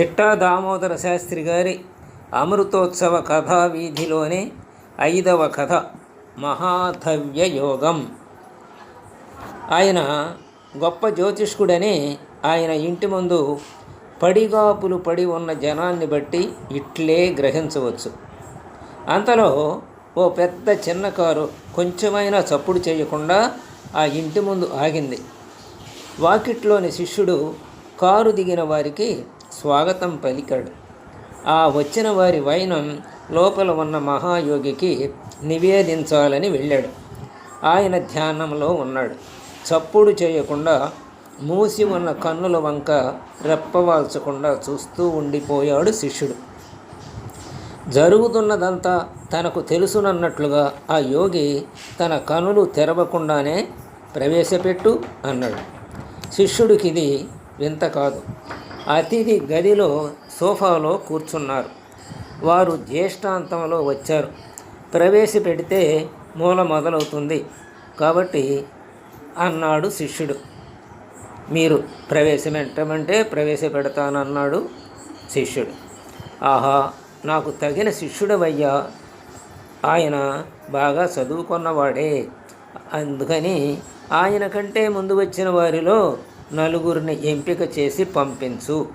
చిట్టా దామోదర శాస్త్రి గారి అమృతోత్సవ కథా వీధిలోనే ఐదవ కథ మహాధవ్య యోగం ఆయన గొప్ప జ్యోతిష్కుడని ఆయన ఇంటి ముందు పడిగాపులు పడి ఉన్న జనాన్ని బట్టి ఇట్లే గ్రహించవచ్చు. అంతలో ఓ పెద్ద చిన్న కారు కొంచెమైనా చప్పుడు చేయకుండా ఆ ఇంటి ముందు ఆగింది. వాకిట్లోని శిష్యుడు కారు దిగిన వారికి స్వాగతం పలికాడు. ఆ వచ్చిన వారి వైనం లోపల ఉన్న మహాయోగికి నివేదించాలని వెళ్ళాడు. ఆయన ధ్యానంలో ఉన్నాడు. చప్పుడు చేయకుండా మూసి ఉన్న కన్నుల వంక రెప్పవాల్చకుండా చూస్తూ ఉండిపోయాడు శిష్యుడు. జరుగుతున్నదంతా తనకు తెలుసునన్నట్లుగా ఆ యోగి తన కనులు తెరవకుండానే ప్రవేశపెట్టు అన్నాడు. శిష్యుడికి ఇది వింత కాదు. అతిథి గదిలో సోఫాలో కూర్చున్నారు. వారు జ్యేష్ఠాంతంలో వచ్చారు. ప్రవేశపెడితే మూల మొదలవుతుంది. కాబట్టి అన్నాడు శిష్యుడు. మీరు ప్రవేశపెట్టమంటే ప్రవేశపెడతానన్నాడు శిష్యుడు. ఆహా నాకు తగిన శిష్యుడవయ్యా. ఆయన బాగా చదువుకున్నవాడే. అందుకని ఆయన కంటే ముందు వచ్చిన వారిలో నలుగురిని ఎంపిక చేసి పంపించు.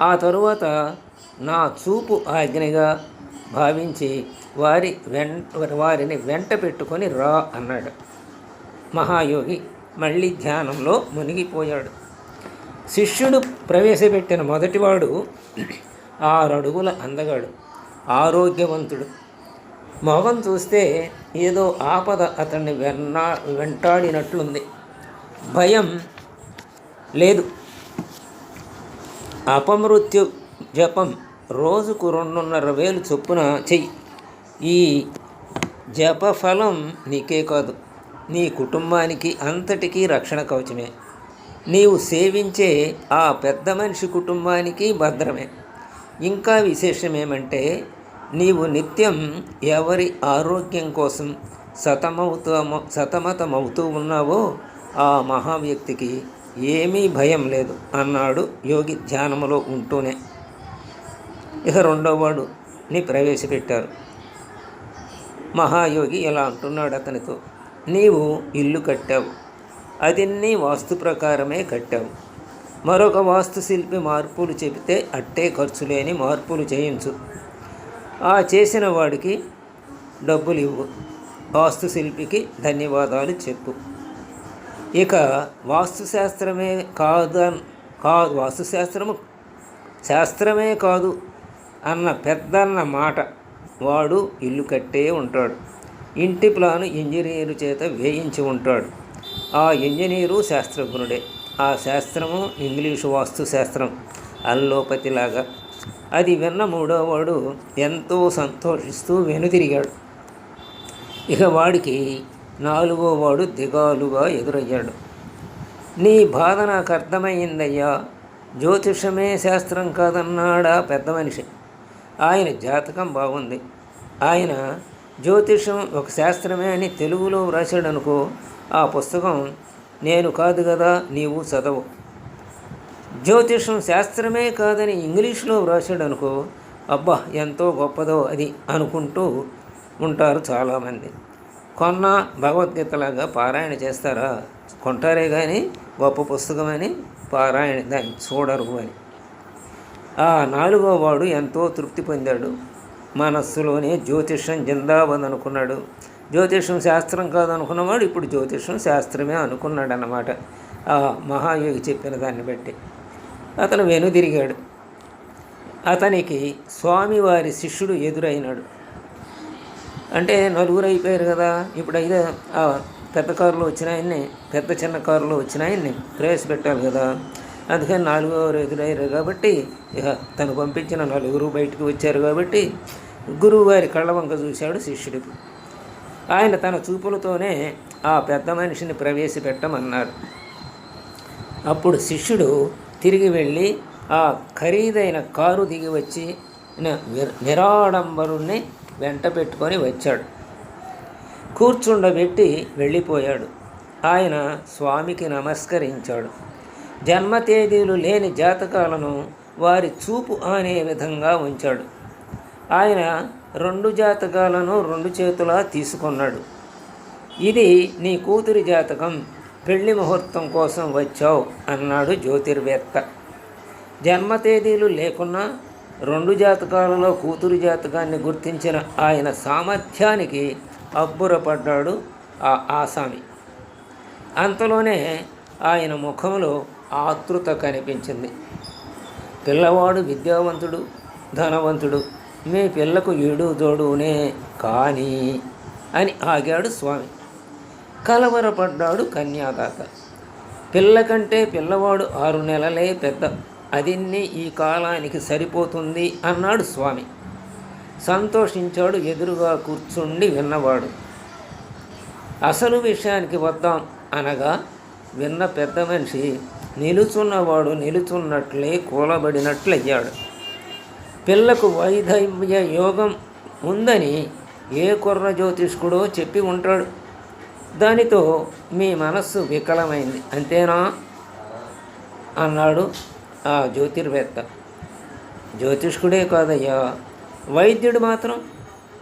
ఆ తరువాత నా చూపు ఆజ్ఞగా భావించి వారి వెంట వారిని వెంట పెట్టుకొని రా అన్నాడు. మహాయోగి మళ్ళీ ధ్యానంలో మునిగిపోయాడు. శిష్యుడు ప్రవేశపెట్టిన మొదటివాడు ఆరు అడుగుల అందగాడు ఆరోగ్యవంతుడు. మొహం చూస్తే ఏదో ఆపద అతన్ని వెన్నా వెంటాడినట్లుంది. భయం లేదు. అపమృత్యు జపం రోజుకు రెండున్నర వేలు చొప్పున చెయ్యి. ఈ జపఫలం నీకే కాదు నీ కుటుంబానికి అంతటికీ రక్షణ కవచమే. నీవు సేవించే ఆ పెద్ద మనిషి కుటుంబానికి భద్రమే. ఇంకా విశేషం ఏమంటే నీవు నిత్యం ఎవరి ఆరోగ్యం కోసం సతమవుతూ సతమతమవుతూ ఉన్నావో ఆ మహావ్యక్తికి ఏమీ భయం లేదు అన్నాడు యోగి ధ్యానములో ఉంటూనే. ఇక రెండోవాడుని ప్రవేశపెట్టారు. మహాయోగి ఇలా అంటున్నాడు అతనితో నీవు ఇల్లు కట్టావు. అది నీ వాస్తు ప్రకారమే కట్టావు. మరొక వాస్తుశిల్పి మార్పులు చెబితే అట్టే ఖర్చు లేని మార్పులు చేయించు. ఆ చేసిన వాడికి డబ్బులు ఇవ్వు వాస్తుశిల్పికి ధన్యవాదాలు చెప్పు. ఇక వాస్తుశాస్త్రమే కాదు కాదు వాస్తుశాస్త్రము శాస్త్రమే కాదు అన్న పెద్దన్న మాట వాడు ఇల్లు కట్టే ఉంటాడు. ఇంటి ప్లాను ఇంజనీరు చేత వేయించి ఉంటాడు. ఆ ఇంజనీరు శాస్త్రజ్ఞుడే. ఆ శాస్త్రము ఇంగ్లీషు వాస్తుశాస్త్రం అల్లోపతిలాగా. అది విన్న మూడోవాడు ఎంతో సంతోషిస్తూ వెనుతిరిగాడు. ఇక వాడికి నాలుగో వాడు దిగాలుగా ఎదురయ్యాడు. నీ బాధ నాకు అర్థమైందయ్యా. జ్యోతిషమే శాస్త్రం కాదన్నాడా పెద్ద మనిషి. ఆయన జాతకం బాగుంది. ఆయన జ్యోతిషం ఒక శాస్త్రమే అని తెలుగులో వ్రాసాడనుకో ఆ పుస్తకం నేను కాదు కదా నీవు చదవు. జ్యోతిషం శాస్త్రమే కాదని ఇంగ్లీష్లో వ్రాసాడనుకో అబ్బా ఎంతో గొప్పదో అది అనుకుంటూ ఉంటారు చాలామంది. కొన్న భగవద్గీతలాగా పారాయణ చేస్తారా? కొంటారే కానీ గొప్ప పుస్తకమని పారాయణ దాన్ని చూడరు అని. ఆ నాలుగో వాడు ఎంతో తృప్తి పొందాడు. మనస్సులోనే జ్యోతిషం జిందాబాద్ అనుకున్నాడు. జ్యోతిషం శాస్త్రం కాదనుకున్నవాడు ఇప్పుడు జ్యోతిషం శాస్త్రమే అనుకున్నాడు అన్నమాట ఆ మహాయోగి చెప్పిన దాన్ని బట్టి. అతను వెనుదిరిగాడు. అతనికి స్వామివారి శిష్యుడు ఎదురైనాడు. అంటే నలుగురు అయిపోయారు కదా. ఇప్పుడు అయితే ఆ పెద్ద కారులో వచ్చినాయన్ని పెద్ద చిన్న కారులో వచ్చినాయన్ని ప్రవేశపెట్టాలి కదా. అందుకని నాలుగోరు ఎదురయ్యారు కాబట్టి ఇక తను పంపించిన నలుగురు బయటకు వచ్చారు కాబట్టి గురువు గారి కళ్ళ వంక చూశాడు శిష్యుడు. ఆయన తన చూపులతోనే ఆ పెద్ద మనిషిని ప్రవేశపెట్టమన్నారు. అప్పుడు శిష్యుడు తిరిగి వెళ్ళి ఆ ఖరీదైన కారు దిగి వచ్చి నిరాడంబరుణ్ణి వెంట పెట్టుకొని వచ్చాడు. కూర్చుండబెట్టి వెళ్ళిపోయాడు. ఆయన స్వామికి నమస్కరించాడు. జన్మ తేదీలు లేని జాతకాలను వారి చూపు అనే విధంగా ఉంచాడు. ఆయన రెండు జాతకాలను రెండు చేతులా తీసుకున్నాడు. ఇది నీ కూతురి జాతకం పెళ్ళి ముహూర్తం కోసం వచ్చావు అన్నాడు జ్యోతిర్వేత్త. జన్మ తేదీలు లేకున్నా రెండు జాతకాలలో కూతురు జాతకాన్ని గుర్తించిన ఆయన సామర్థ్యానికి అబ్బురపడ్డాడు ఆ ఆసామి. అంతలోనే ఆయన ముఖంలో ఆతృత కనిపించింది. పిల్లవాడు విద్యావంతుడు ధనవంతుడు మీ పిల్లకు ఏడు తోడునే కానీ అని ఆగాడు స్వామి. కలవరపడ్డాడు కన్యాదాత. పిల్ల కంటే పిల్లవాడు ఆరు నెలలే పెద్ద. అదిన్ని ఈ కాలానికి సరిపోతుంది అన్నాడు స్వామి. సంతోషించాడు ఎదురుగా కూర్చుండి విన్నవాడు. అసలు విషయానికి వద్దాం అనగా విన్న పెద్ద మనిషి నిలుచున్నవాడు నిలుచున్నట్లే కూలబడినట్లయ్యాడు. పిల్లకు వైధవ్య యోగం ఉందని ఏ కుర్ర జ్యోతిష్కుడో చెప్పి ఉంటాడు. దానితో మీ మనస్సు వికలమైంది. అంతేనా? అన్నాడు జ్యోతిర్వేత్త. జ్యోతిష్కుడే కాదయ్యా. వైద్యుడు మాత్రం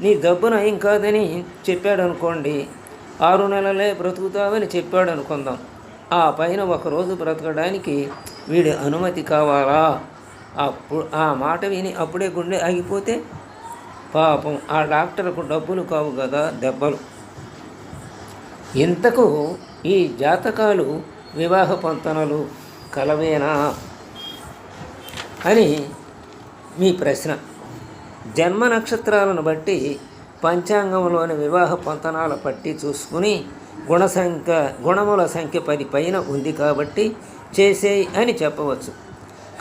నీ దబ్బున ఏం కాదని చెప్పాడు అనుకోండి ఆరు నెలలే బ్రతుకుతావని చెప్పాడు అనుకుందాం ఆ పైన ఒకరోజు బ్రతకడానికి వీడి అనుమతి కావాలా? అప్పుడు ఆ మాట విని అప్పుడే గుండె ఆగిపోతే పాపం ఆ డాక్టర్కు డబ్బులు కావు కదా దెబ్బలు. ఇంతకు ఈ జాతకాలు వివాహ పంతనలు కలవేనా? అని మీ ప్రశ్న. జన్మ నక్షత్రాలను బట్టి పంచాంగంలోని వివాహ పంతనాల పట్టి చూసుకుని గుణ సంఖ్య గుణముల సంఖ్య పది పైన ఉంది కాబట్టి చేసేయి అని చెప్పవచ్చు.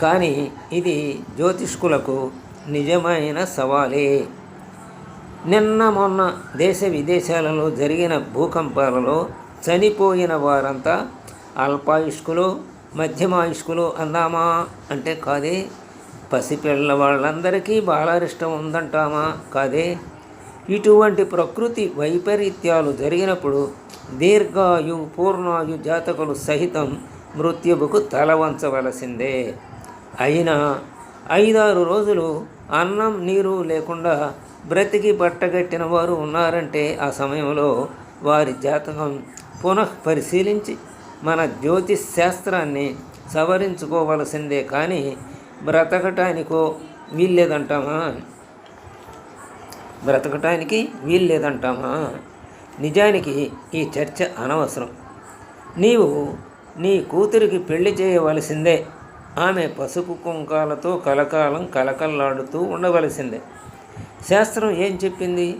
కానీ ఇది జ్యోతిష్కులకు నిజమైన సవాలే. నిన్న మొన్న దేశ విదేశాలలో జరిగిన భూకంపాలలో చనిపోయిన వారంతా అల్పాయుష్కులు మధ్యమాయుష్కులు అందామా అంటే కాదే పసిపిల్ల వాళ్ళందరికీ బాలారిష్టం ఉందంటామా? కాదే ఇటువంటి ప్రకృతి వైపరీత్యాలు జరిగినప్పుడు దీర్ఘాయు పూర్ణాయు జాతకులు సహితం మృత్యువుకు తల వంచవలసిందే. అయినా ఐదారు రోజులు అన్నం నీరు లేకుండా బ్రతికి బట్టగట్టిన వారు ఉన్నారంటే ఆ సమయంలో వారి జాతకం పునః పరిశీలించి మన జ్యోతిష్ శాస్త్రాన్ని సవరించుకోవలసిందే కానీ బ్రతకటానికో వీల్లేదంటామా? బ్రతకటానికి వీల్లేదంటామా? నిజానికి ఈ చర్చ అనవసరం. నీవు నీ కూతురికి పెళ్ళి చేయవలసిందే. ఆమె పసుపు కుంకాలతో కలకాలం కలకల్లాడుతూ ఉండవలసిందే. శాస్త్రం ఏం చెప్పింది?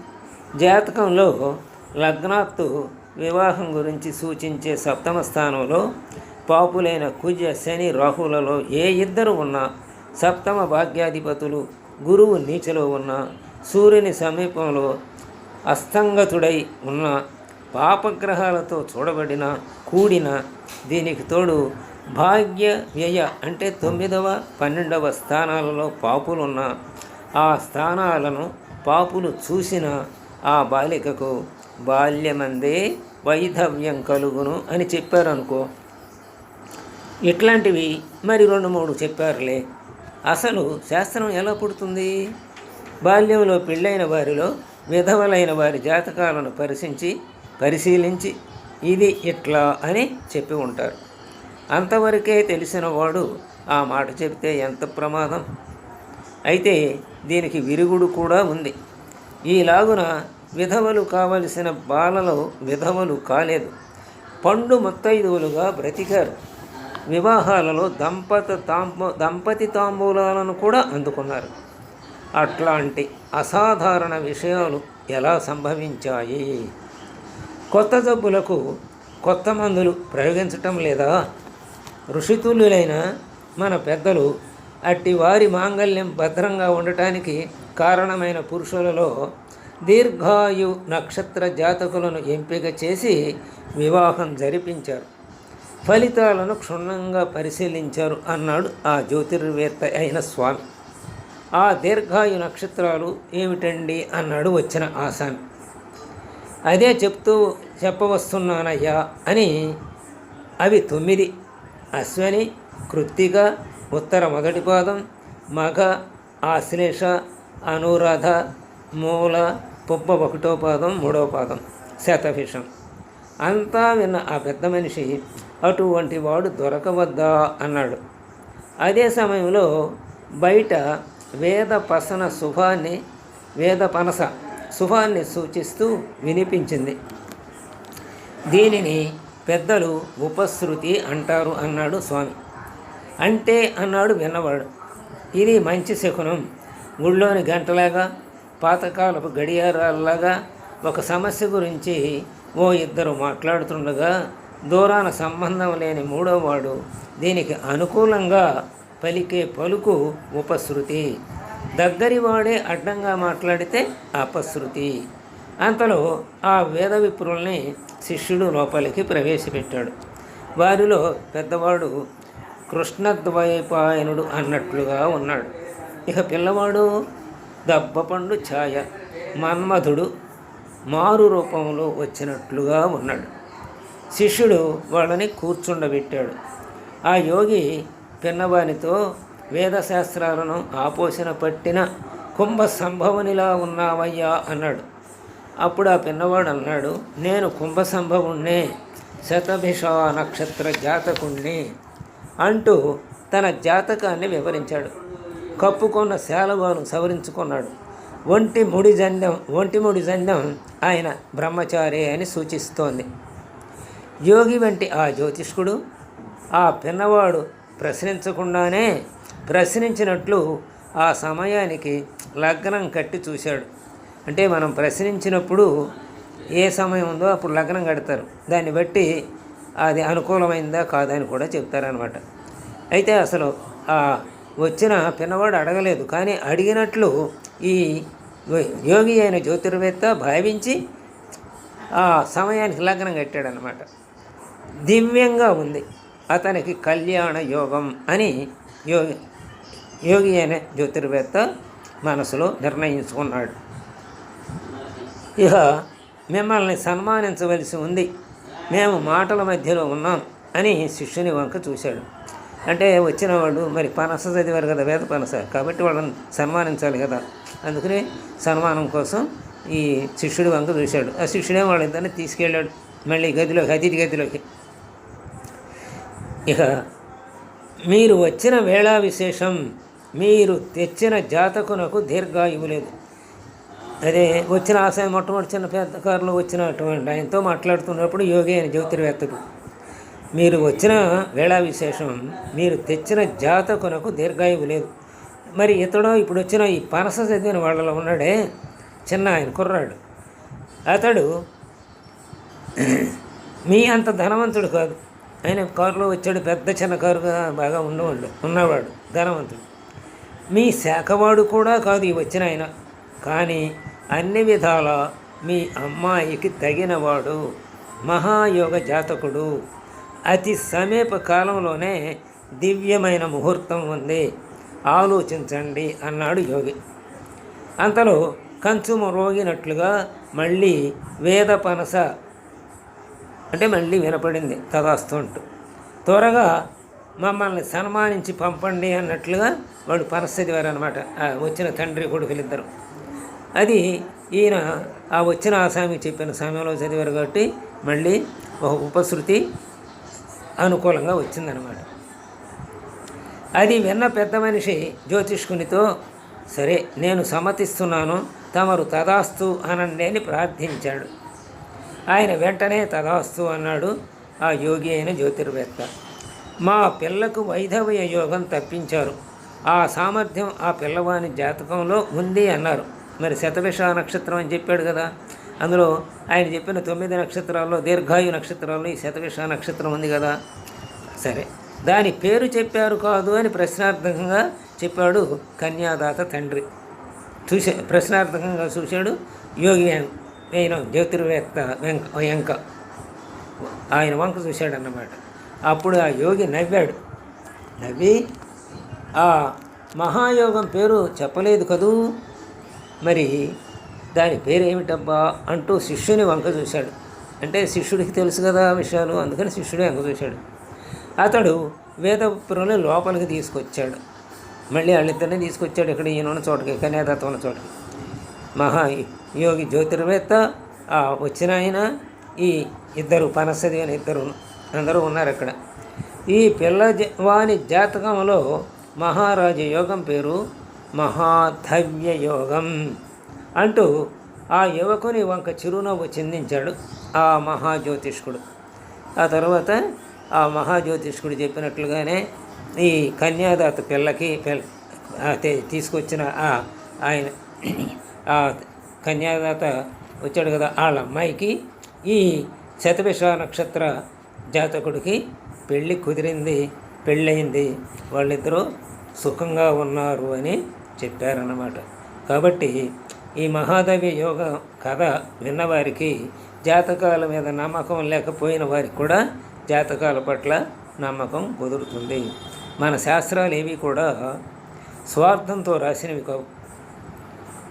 జాతకంలో లగ్నాత్తు వివాహం గురించి సూచించే సప్తమ స్థానంలో పాపులైన కుజ శని రాహులలో ఏ ఇద్దరు ఉన్నా సప్తమ భాగ్యాధిపతులు గురువు నీచలో ఉన్న సూర్యుని సమీపంలో అస్తంగతుడై ఉన్న పాపగ్రహాలతో చూడబడిన కూడిన దీనికి తోడు భాగ్య వ్యయ అంటే తొమ్మిదవ పన్నెండవ స్థానాలలో పాపులున్న ఆ స్థానాలను పాపులు చూసిన ఆ బాలికకు బాల్యమందే వైధవ్యం కలుగును అని చెప్పారనుకో. ఇట్లాంటివి మరి రెండు మూడు చెప్పారులే. అసలు శాస్త్రం ఎలా పుడుతుంది? బాల్యంలో పెళ్ళైన వారిలో విధవలైన వారి జాతకాలను పరిశీలించి పరిశీలించి ఇది ఇట్లా అని చెప్పి ఉంటారు. అంతవరకే తెలిసిన వాడు ఆ మాట చెబితే ఎంత ప్రమాదం? అయితే దీనికి విరుగుడు కూడా ఉంది. ఈలాగున విధవలు కావలసిన బాలలో విధవలు కాలేదు. పండు ముత్తైదువులుగా బ్రతికారు. వివాహాలలో దంపత తాంబ దంపతి తాంబూలాలను కూడా అందుకున్నారు. అట్లాంటి అసాధారణ విషయాలు ఎలా సంభవించాయి? కొత్త జబ్బులకు కొత్త మందులు ప్రయోగించటం లేదా? ఋషితుల్యులైన మన పెద్దలు అట్టి వారి మాంగల్యం భద్రంగా ఉండటానికి కారణమైన పురుషులలో దీర్ఘాయు నక్షత్ర జాతకులను ఎంపిక చేసి వివాహం జరిపించారు. ఫలితాలను క్షుణ్ణంగా పరిశీలించారు అన్నాడు ఆ జ్యోతిర్వేత్త అయిన స్వామి. ఆ దీర్ఘాయు నక్షత్రాలు ఏమిటండి? అన్నాడు వచ్చిన ఆసామి అదే చెప్తూ చెప్పవస్తున్నానయ్యా అని అవి తొమ్మిది. అశ్వని కృత్తిక ఉత్తర మొదటి పాదం మగ ఆశ్లేష అనురాధ మూల పుబ్బ ఒకటో పాదం మూడో పాదం శతభిషం. అంతా విన్న ఆ పెద్ద మనిషి అటువంటి వాడు దొరకవద్దా అన్నాడు. అదే సమయంలో బయట వేద పసన శుభాన్ని వేద పనస శుభాన్ని సూచిస్తూ వినిపించింది. దీనిని పెద్దలు ఉపశృతి అంటారు అన్నాడు స్వామి. అంటే అన్నాడు విన్నవాడు. ఇది మంచి శకునం. గుళ్ళోని గంటలాగా పాతకాలపు గడియారాల్లాగా ఒక సమస్య గురించి ఓ ఇద్దరు మాట్లాడుతుండగా దూరాన సంబంధం లేని మూడోవాడు దీనికి అనుకూలంగా పలికే పలుకు ఉపశృతి దగ్గరివాడే అడ్డంగా మాట్లాడితే అపశృతి అంతలో ఆ వేద విప్రుల్ని శిష్యుడు లోపలికి ప్రవేశపెట్టాడు. వారిలో పెద్దవాడు కృష్ణద్వైపాయనుడు అన్నట్లుగా ఉన్నాడు. ఇక పిల్లవాడు దబ్బపండు ఛాయ మన్మధుడు మారు రూపంలో వచ్చినట్లుగా ఉన్నాడు. శిష్యుడు వాళ్ళని కూర్చుండబెట్టాడు. ఆ యోగి పిన్నవానితో వేదశాస్త్రాలను ఆపోషణ పట్టిన కుంభ సంభవనిలా ఉన్నావయ్యా అన్నాడు. అప్పుడు ఆ పిన్నవాడు అన్నాడు నేను కుంభ సంభవుణ్ణే శతభిష నక్షత్ర జాతకుణ్ణి అంటూ తన జాతకాన్ని వివరించాడు. కప్పుకున్న శాలవాను సవరించుకున్నాడు. ఒంటి ముడి జండం ఒంటి ముడి జండం ఆయన బ్రహ్మచారి అని సూచిస్తోంది. యోగి వంటి ఆ జ్యోతిష్కుడు ఆ పిన్నవాడు ప్రశ్నించకుండానే ప్రశ్నించినట్లు ఆ సమయానికి లగ్నం కట్టి చూశాడు. అంటే మనం ప్రశ్నించినప్పుడు ఏ సమయం ఉందో అప్పుడు లగ్నం కడతారు. దాన్ని బట్టి అది అనుకూలమైందా కాదని కూడా చెప్తారనమాట అయితే అసలు ఆ వచ్చిన పిన్నవాడు అడగలేదు. కానీ అడిగినట్లు ఈ యోగి అయిన జ్యోతిర్వేత్త భావించి ఆ సమయానికి లగ్నం కట్టాడనమాట దివ్యంగా ఉంది. అతనికి కళ్యాణ యోగం అని యోగి యోగి అయిన జ్యోతిర్వేత్త మనసులో నిర్ణయించుకున్నాడు. ఇక మిమ్మల్ని సన్మానించవలసి ఉంది. మేము మాటల మధ్యలో ఉన్నాం అని శిష్యుని వంక చూశాడు. అంటే వచ్చిన వాళ్ళు మరి పనస చదివారు కదా వేద పనస. కాబట్టి వాళ్ళని సన్మానించాలి కదా. అందుకని సన్మానం కోసం ఈ శిష్యుడు వంక చూశాడు ఆ శిష్యుడే వాళ్ళిద్దరిని తీసుకెళ్ళాడు. మళ్ళీ గదిలోకి అతిథి గదిలోకి. ఇక మీరు వచ్చిన వేళా విశేషం మీరు తెచ్చిన జాతకునకు దీర్ఘాయువు లేదు అదే వచ్చిన ఆశయం మొట్టమొదటి చిన్న పెద్ద కారులో వచ్చినటువంటి ఆయనతో మాట్లాడుతున్నప్పుడు యోగి అని జ్యోతిర్వేత్తడు మీరు వచ్చిన వేళా విశేషం మీరు తెచ్చిన జాతకునకు దీర్ఘాయువు లేదు. మరి ఇతడు ఇప్పుడు వచ్చిన ఈ పనస చదివిన వాళ్ళలో ఉన్నాడే చిన్న ఆయన కుర్రాడు. అతడు మీ అంత ధనవంతుడు కాదు. ఆయన కారులో వచ్చాడు పెద్ద చిన్న కారుగా బాగా ఉన్నవాడు ఉన్నవాడు ధనవంతుడు. మీ శాఖవాడు కూడా కాదు ఈ వచ్చిన ఆయన. కానీ అన్ని విధాల మీ అమ్మాయికి తగినవాడు మహాయోగ జాతకుడు. అతి సమీప కాలంలోనే దివ్యమైన ముహూర్తం ఉంది. ఆలోచించండి అన్నాడు యోగి. అంతలో కంచుమ రోగినట్లుగా మళ్ళీ వేద పనస అంటే మళ్ళీ వినపడింది తదాస్తుంటూ త్వరగా మమ్మల్ని సన్మానించి పంపండి అన్నట్లుగా వాడు పరిస్థితి వారు అనమాట వచ్చిన తండ్రి కొడుకులిద్దరు. అది ఈయన ఆ వచ్చిన ఆసామి చెప్పిన సమయంలో చదివారు కాబట్టి మళ్ళీ ఒక ఉపశృతి అనుకూలంగా వచ్చిందనమాట. అది విన్న పెద్ద మనిషి జ్యోతిష్కునితో సరే నేను సమ్మతిస్తున్నాను తమరు తదాస్తు అనండి అని ప్రార్థించాడు. ఆయన వెంటనే తదాస్తు అన్నాడు ఆ యోగి అయిన జ్యోతిర్వేత్త మా పిల్లకు వైధవ్య యోగం తప్పించారు. ఆ సామర్థ్యం ఆ పిల్లవాని జాతకంలో ఉంది అన్నారు. మరి శతభిష నక్షత్రం అని చెప్పాడు కదా అందులో ఆయన చెప్పిన తొమ్మిది నక్షత్రాల్లో దీర్ఘాయు నక్షత్రాల్లో ఈ శతవిష నక్షత్రం ఉంది కదా? సరే. దాని పేరు చెప్పారు కాదు అని ప్రశ్నార్థకంగా చెప్పాడు కన్యాదాత తండ్రి. చూసే ప్రశ్నార్థకంగా చూశాడు యోగి ఆయన జ్యోతిర్వేత్త వెంక వెంక ఆయన వంక చూశాడన్నమాట. అప్పుడు ఆ యోగి నవ్వాడు. నవ్వి ఆ మహాయోగం పేరు చెప్పలేదు కదూ? మరి దాని పేరేమిటబ్బా అంటూ శిష్యుని వంక చూశాడు. అంటే శిష్యుడికి తెలుసు కదా విషయాలు అందుకని శిష్యుడే వంక చూశాడు. అతడు వేదపురంలో లోపలికి తీసుకొచ్చాడు. మళ్ళీ వాళ్ళిద్దరిని తీసుకొచ్చాడు ఇక్కడ ఈయన ఉన్న చోటకి కన్యాదత్త ఉన్న చోటకి. మహా యోగి జ్యోతిర్వేత్త ఆ వచ్చిన ఆయన ఈ ఇద్దరు పనసది అని ఇద్దరు అందరూ ఉన్నారు అక్కడ. ఈ పిల్ల వాని జాతకంలో మహారాజ యోగం పేరు మహాధవ్య యోగం అంటూ ఆ యువకుని వంక చిరునవ్వు చిందించాడు ఆ మహాజ్యోతిష్కుడు. ఆ తర్వాత ఆ మహాజ్యోతిష్కుడు చెప్పినట్లుగానే ఈ కన్యాదాత పిల్లకి తీసుకొచ్చిన ఆ ఆయన ఆ కన్యాదాత వచ్చాడు కదా వాళ్ళ అమ్మాయికి. ఈ శతభిష నక్షత్ర జాతకుడికి పెళ్ళి కుదిరింది పెళ్ళయింది. వాళ్ళిద్దరూ సుఖంగా ఉన్నారు అని చెప్పారన్నమాట. కాబట్టి ఈ మహాదేవి యోగ కథ విన్నవారికి జాతకాల మీద నమ్మకం లేకపోయిన వారికి కూడా జాతకాల పట్ల నమ్మకం కుదురుతుంది. మన శాస్త్రాలు ఏవి కూడా స్వార్థంతో రాసినవి కావు.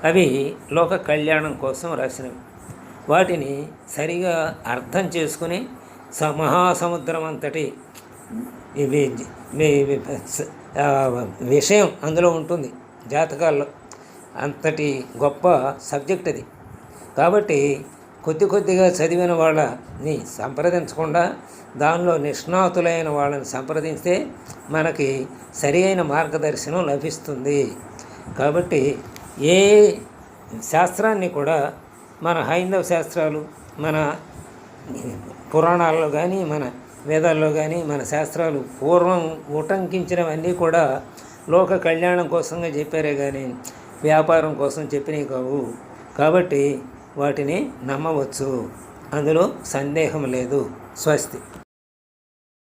అవి లోక కళ్యాణం కోసం రాసినవి. వాటిని సరిగా అర్థం చేసుకుని స మహాసముద్రం అంతటి విషయం అందులో ఉంటుంది. జాతకాల్లో అంతటి గొప్ప సబ్జెక్ట్ అది. కాబట్టి కొద్ది కొద్దిగా చదివిన వాళ్ళని సంప్రదించకుండా దానిలో నిష్ణాతులైన వాళ్ళని సంప్రదిస్తే మనకి సరి అయిన మార్గదర్శనం లభిస్తుంది. కాబట్టి ఏ శాస్త్రాన్ని కూడా మన హైందవ శాస్త్రాలు మన పురాణాల్లో కానీ మన వేదాల్లో కానీ మన శాస్త్రాలు పూర్వం ఉటంకించినవన్నీ కూడా లోక కళ్యాణం కోసంగా చెప్పారే కానీ వ్యాపారం కోసం చెప్పినవి కావు. కాబట్టి వాటిని నమ్మవచ్చు. అందులో సందేహం లేదు. స్వస్తి.